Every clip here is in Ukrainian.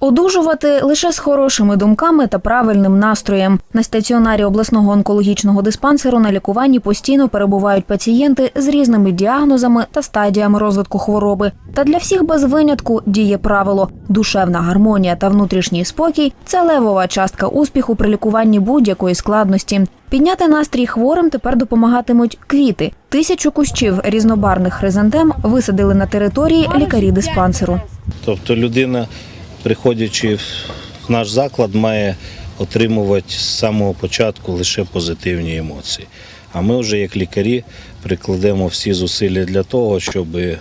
Одужувати лише з хорошими думками та правильним настроєм. На стаціонарі обласного онкологічного диспансеру на лікуванні постійно перебувають пацієнти з різними діагнозами та стадіями розвитку хвороби. Та для всіх без винятку діє правило: душевна гармонія та внутрішній спокій це левова частка успіху при лікуванні будь-якої складності. Підняти настрій хворим тепер допомагатимуть квіти. Тисячу кущів різнобарних хризантем висадили на території лікарі диспансеру. Тобто людина, приходячи в наш заклад, має отримувати з самого початку лише позитивні емоції. А ми вже як лікарі прикладемо всі зусилля для того, щоб е,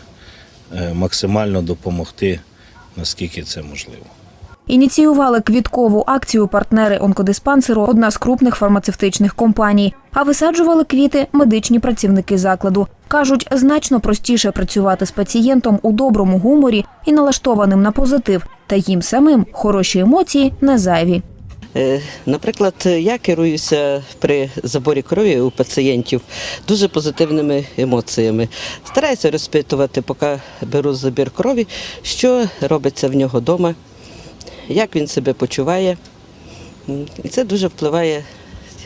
максимально допомогти, наскільки це можливо. Ініціювали квіткову акцію партнери онкодиспансеру, одна з крупних фармацевтичних компаній. А висаджували квіти медичні працівники закладу. Кажуть, значно простіше працювати з пацієнтом у доброму гуморі і налаштованим на позитив. Та їм самим хороші емоції не зайві. Е, Наприклад, я керуюся при заборі крові у пацієнтів дуже позитивними емоціями. Стараюся розпитувати, поки беру забір крові, що робиться в нього вдома, як він себе почуває. І це дуже впливає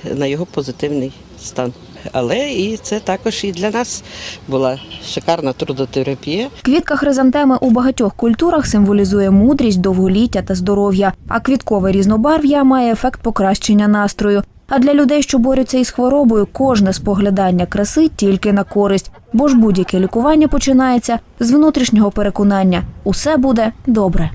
на його позитивний стан. Але і це також і для нас була шикарна трудотерапія. Квітка хризантеми у багатьох культурах символізує мудрість, довголіття та здоров'я, а квіткове різнобарв'я має ефект покращення настрою. А для людей, що борються із хворобою, кожне споглядання краси тільки на користь, бо ж будь-яке лікування починається з внутрішнього переконання: усе буде добре.